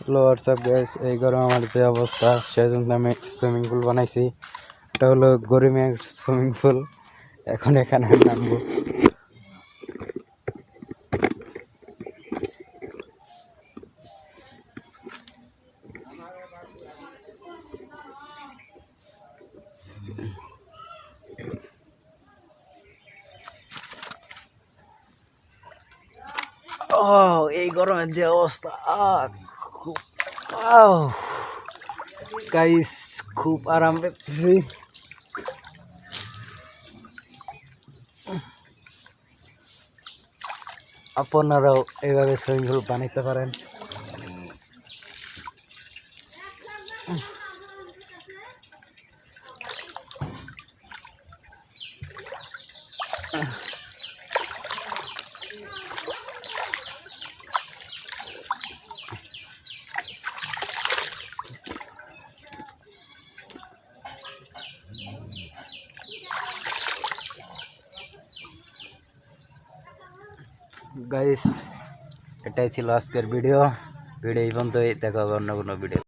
Hello WhatsApp gas এই গরম আমার যে অবস্থা সেই জন্য আমি সুইমিং পুল বানাইছি। এটা হলো গরিমের সুইমিং পুল এখন এখানে নামবো। ও এই গরমের যে অবস্থা গাইস খুব আরাম পেয়েছি। আপনারাও এইভাবে সুইমিং পুল বানাইতে পারেন। গাইস এটাই ছিল আজকের ভিডিও ভিডিও এই পর্যন্তই। দেখা হবে অন্য কোনো ভিডিও